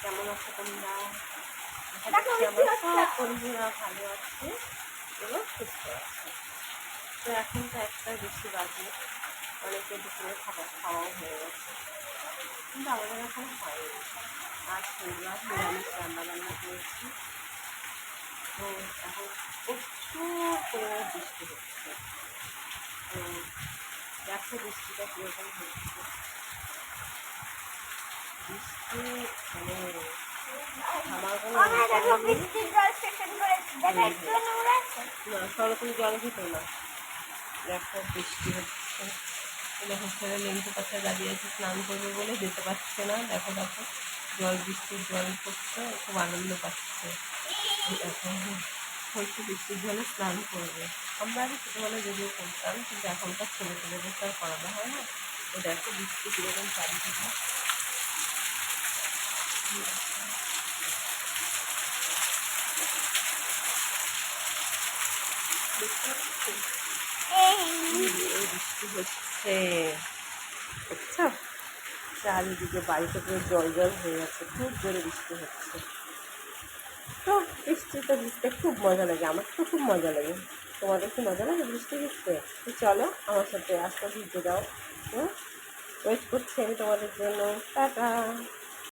কেমন আছো তোমরা? আশা করছি আমার সব বন্ধুরা ভালো আছে এবং সুস্থ আছে। তো এখন তো একটা বেশি বাজে অনেকে দুপুরে খাবার খাওয়াও হয়ে গেছে। কিন্তু আমাদের এখন হয়নি। আর শুনলাম নিরামিষ রান্না বান্না করেছি। তো এখন প্রচুর পরিমাণে বৃষ্টি হচ্ছে। তো দেখো বৃষ্টিটা কীরকম হচ্ছে বৃষ্টি মানে আমার কোনো আমার দেখো ইচ্ছা নেই। বৃষ্টির জল সেশন করে দেখো একটু নোংরা আছে না সরকারি জল খেতো না দেখো বৃষ্টি হচ্ছে দেখো ছেলে দাঁড়িয়ে আছে স্নান করবে বলে যেতে পারছে না দেখো দেখো জল বৃষ্টির জল পড়ছে খুব আনন্দ পাচ্ছে হয়তো বৃষ্টির জলে স্নান করবে আমরা আগে ছোটোবেলায় যদিও করতাম কিন্তু এখনকার ছেলে পেলেদের তো আর করানো হয় না তো দেখো, বৃষ্টি কীরকম চারিদিকে দেখতে পাচ্ছি এই এই বৃষ্টি হচ্ছে বুঝছ চারিদিকে বাড়িতে পুরো জল জল হয়ে যাচ্ছে খুব জোরে বৃষ্টি হচ্ছে। তো বৃষ্টিতে ভিজতে খুব মজা লাগে, আমার তো খুব মজা লাগে। তোমাদের কি মজা লাগে? বৃষ্টি ভিজতে তো চলো, আমার সাথে আস্তে ভিজতে যাও হুম? ওয়েট করছি আমি তোমাদের জন্য। টাটা।